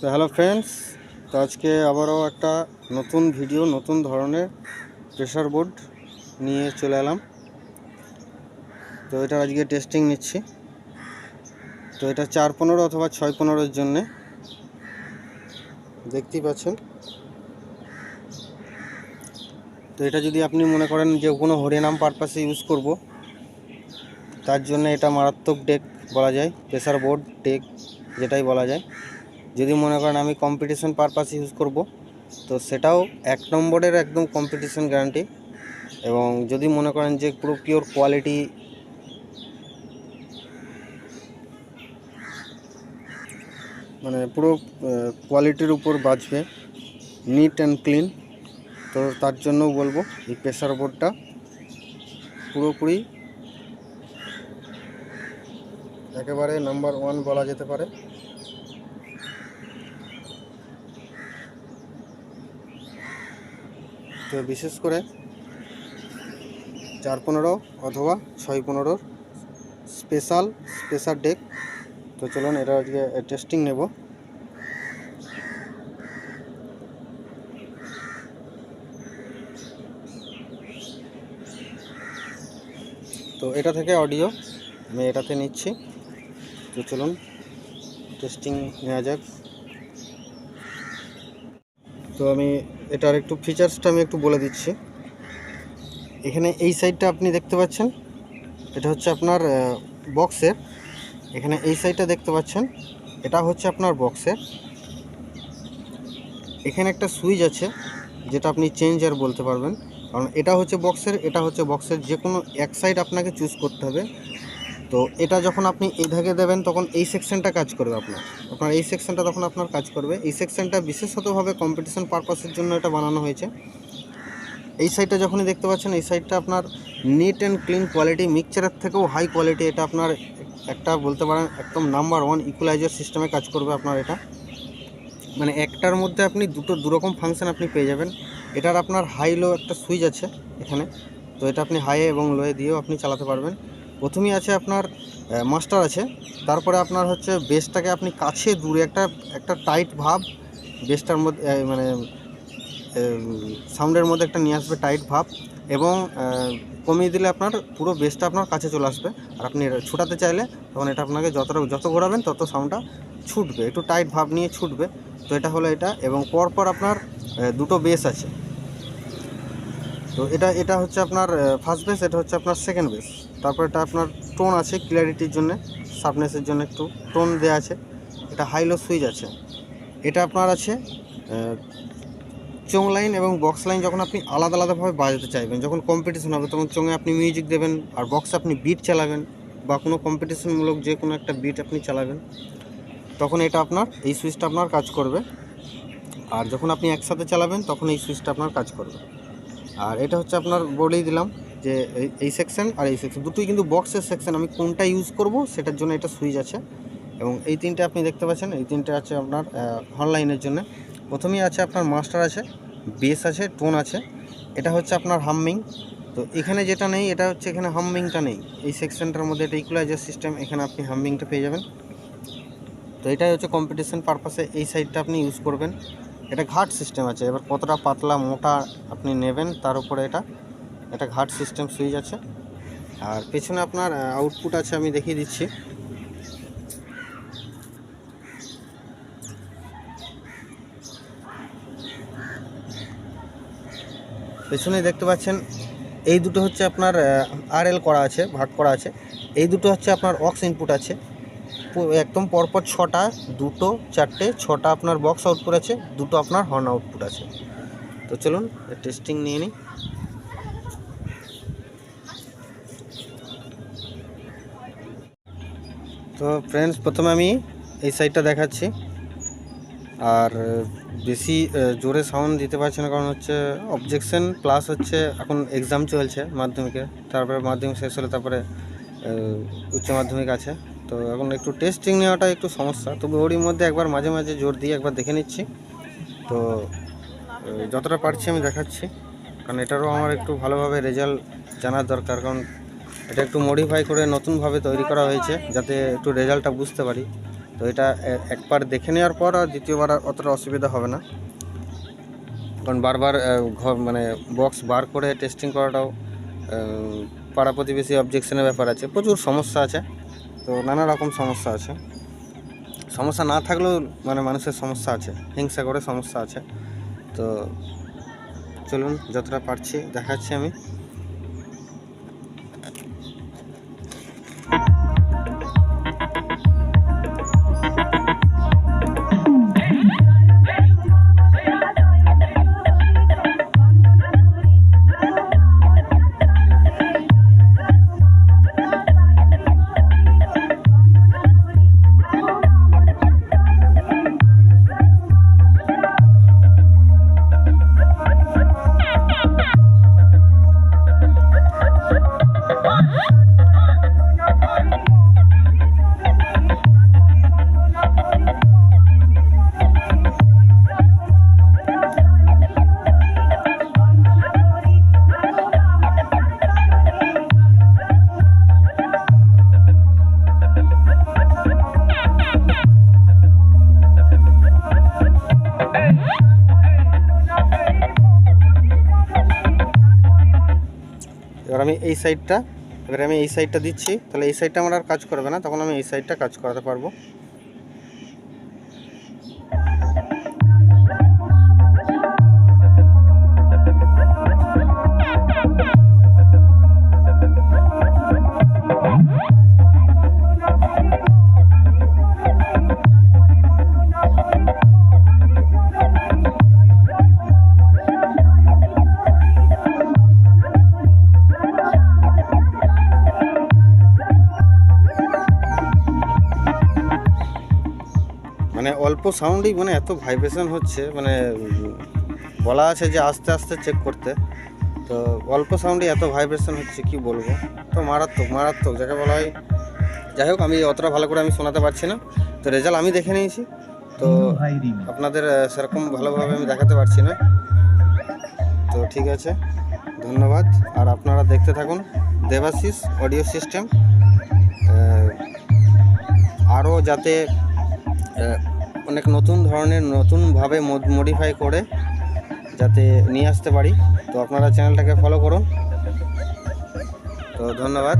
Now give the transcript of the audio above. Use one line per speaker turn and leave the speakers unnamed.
তো hello friends তো আজকে আবারও একটা নতুন ভিডিও নতুন ধরনের প্রেশার বোর্ড নিয়ে চলে এলাম। তো এটা আজকে টেস্টিং নিচ্ছি। তো এটা চার পনেরো অথবা ছয় পনেরোর জন্যে। দেখতেই পাচ্ছেন। তো এটা যদি আপনি মনে করেন যে কোনো হরিনাম পারপাসে ইউজ করব, তার জন্য এটা মারাত্মক ডেক বলা যায়। প্রেসার বোর্ড ডেক যেটাই বলা যায়। যদি মনে করেন আমি কম্পিটিশন পারপাস ইউজ করব, তো সেটাও এক নম্বরের একদম কম্পিটিশন গ্যারান্টি এবং যদি মনে করেন যে পুরো পিওর কোয়ালিটি মানে পুরো কোয়ালিটির উপর বাঁচবে নিট অ্যান্ড ক্লিন তো তার জন্য বলব এই প্রেসার বোর্ডটা পুরোপুরি একেবারে নাম্বার ওয়ান বলা যেতে পারে। তো বিশেষ করে চার পনেরো অথবা ছয় পনেরোর স্পেশাল স্পেশাল ডেক। তো চলুন, এটা আজকে টেস্টিং নেব। তো এটা থেকে অডিও আমি এটাতে নিচ্ছি। তো চলুন টেস্টিং নেওয়া যাক। তো আমি এটার একটু ফিচার্সটা আমি একটু বলে দিচ্ছি। এখানে এই সাইডটা আপনি দেখতে পাচ্ছেন। এটা হচ্ছে আপনার বক্সের এখানে এই সাইডটা দেখতে পাচ্ছেন। এটা হচ্ছে আপনার বক্সের এখানে একটা সুইচ আছে, যেটা আপনি চেঞ্জার বলতে পারবেন। কারণ এটা হচ্ছে বক্সের এটা হচ্ছে বক্সের যে কোনো এক সাইড আপনাকে চুজ করতে হবে। তো এটা যখন আপনি এই ধাগে দেবেন, তখন এই সেকশনটা কাজ করবে আপনার। আপনার এই সেকশনটা তখন আপনার কাজ করবে। এই সেকশনটা বিশেষতভাবে কম্পিটিশন পারপাসের জন্য এটা বানানো হয়েছে। এই সাইডটা যখনই দেখতে পাচ্ছেন, এই সাইডটা আপনার নিট অ্যান্ড ক্লিন কোয়ালিটি মিক্সচারের থেকেও হাই কোয়ালিটি এটা আপনার একটা বলতে পারেন একদম নাম্বার ওয়ান ইকুলাইজার সিস্টেমে কাজ করবে আপনার এটা। মানে একটার মধ্যে আপনি দুটো, দুরকম ফাংশন আপনি পেয়ে যাবেন। এটার আপনার হাই লো একটা সুইচ আছে এখানে। তো এটা আপনি হাই এবং লোয়ে দিয়েও আপনি চালাতে পারবেন। প্রথমেই আছে আপনার মাস্টার আছে। তারপরে আপনার হচ্ছে বেসটাকে আপনি কাছে দূরে একটা একটা টাইট ভাব, বেসটার মধ্যে মানে সাউন্ডের মধ্যে একটা নিয়ে আসবে টাইট ভাব এবং কমিয়ে দিলে আপনার পুরো বেসটা আপনার কাছে চলে আসবে। আর আপনি ছুটাতে চাইলে তখন এটা আপনাকে যতটা, যত ঘোরাবেন তত সাউন্ডটা ছুটবে, একটু টাইট ভাব নিয়ে ছুটবে। তো এটা হলো এটা এবং পরপর আপনার দুটো বেস আছে। তো এটা এটা হচ্ছে আপনার ফার্স্ট বেস এটা হচ্ছে আপনার সেকেন্ড বেস তারপর এটা আপনার টোন আছে ক্লিয়ারিটির জন্য শার্পনেসের জন্য একটু টোন দেওয়া আছে। এটা হাইলো সুইচ আছে। এটা আপনার আছে চোং লাইন এবং বক্স লাইন যখন আপনি আলাদা আলাদাভাবে বাজাতে চাইবেন, যখন কম্পিটিশন হবে, তখন চোঙে আপনি মিউজিক দেবেন আর বক্সে আপনি বিট চালাবেন বা কোনো কম্পিটিশনমূলক যে কোনো একটা বিট আপনি চালাবেন, তখন এটা আপনার, এই সুইচটা আপনার কাজ করবে। আর যখন আপনি একসাথে চালাবেন, তখন এই সুইচটা আপনার কাজ করবে। আর এটা হচ্ছে আপনার বলেই দিলাম যে এই- সেকশন আর এই সেকশন দুটোই কিন্তু বক্সের সেকশন আমি কোনটা ইউজ করব সেটার জন্য এটা সুইচ আছে। এবং এই তিনটে আপনি দেখতে পাচ্ছেন, এই তিনটে আছে আপনার অনলাইনের জন্য। প্রথমেই আছে আপনার মাস্টার আছে বেস আছে টোন আছে। এটা হচ্ছে আপনার হাম্মিং তো এখানে যেটা নেই, এটা হচ্ছে এখানে হাম্মিংটা নেই। এই সেকশনটার মধ্যে এটা ইকুলাইজার সিস্টেম এখানে আপনি হাম্মিংটা পেয়ে যাবেন। তো এটাই হচ্ছে কম্পিটিশন পারপাসে এই সাইডটা আপনি ইউজ করবেন। এটা ঘাট সিস্টেম আছে। এবার কতটা পাতলা, মোটা আপনি নেবেন, তার উপরে এটা এটা ঘাট সিস্টেম সুইচ আছে। আর পেছনে আপনার আউটপুট আছে, আমি দেখিয়ে দিচ্ছি। পেছনে দেখতে পাচ্ছেন, এই দুটো হচ্ছে আপনার আর করা আছে ভাগ করা আছে। এই দুটো হচ্ছে আপনার অক্স ইনপুট আছে। একদম পরপর ছটা, দুটো, চারটে, ছটা আপনার বক্স আউটপুট আছে, দুটো আপনার হর্ন আউটপুট আছে। তো চলুন টেস্টিং নিয়ে নিই। তো ফ্রেন্ডস প্রথমে আমি এই সাইডটা দেখাচ্ছি। আর, বেশি জোরে সাউন্ড দিতে পারছি না, কারণ হচ্ছে অবজেকশন প্লাস হচ্ছে এখন এক্সাম চলছে মাধ্যমিকে। তারপরে মাধ্যমিক শেষ হলে তারপরে উচ্চ মাধ্যমিক আছে। তো এখন একটু টেস্টিং নেওয়াটা একটু সমস্যা। তবে ওরই মধ্যে একবার মাঝে মাঝে জোর দিয়ে একবার দেখে নিচ্ছি। তো যতটা পারছি আমি দেখাচ্ছি। কারণ এটারও আমার একটু ভালোভাবে রেজাল্ট জানার দরকার। কারণ এটা একটু মডিফাই করে নতুনভাবে তৈরি করা হয়েছে, যাতে একটু রেজাল্টটা বুঝতে পারি। তো এটা একবার দেখে নেওয়ার পর আর দ্বিতীয়বার অতটা অসুবিধা হবে না। কারণ বারবার ঘর মানে বক্স বার করে টেস্টিং করাটাও পাড়া প্রতিবেশী অবজেকশনের ব্যাপার আছে। প্রচুর সমস্যা আছে। তো নানা রকম সমস্যা আছে। সমস্যা না থাকলেও মানে মানুষের সমস্যা আছে, হিংসা করে সমস্যা আছে। তো চলুন, যতটা পারছি দেখাচ্ছি আমি। আমি এই সাইডটা এবার আমি এই সাইডটা দিচ্ছি, তাহলে এই সাইডটা আমার আর কাজ করবে না, তখন আমি এই সাইডটা কাজ করাতে পারব। মানে অল্প সাউন্ডই মানে এত ভাইব্রেশন হচ্ছে মানে বলা আছে যে আস্তে আস্তে চেক করতে। তো অল্প সাউন্ডে এত ভাইব্রেশন হচ্ছে কি বলব? তো মারাত্মক মারাত্মক। যাকে বলা হয় যাই হোক আমি অতটা ভালো করে আমি শোনাতে পারছি না। তো রেজাল্ট আমি দেখে নিয়েছি। তো আপনাদের সেরকম ভালোভাবে আমি দেখাতে পারছি না। তো ঠিক আছে ধন্যবাদ। আর আপনারা দেখতে থাকুন দেবাশিস অডিও সিস্টেম। আরও যাতে অনেক নতুন ধরনের, নতুনভাবে মডিফাই করে যাতে নিয়ে আসতে পারি। তো আপনারা চ্যানেলটাকে ফলো করুন। তো ধন্যবাদ।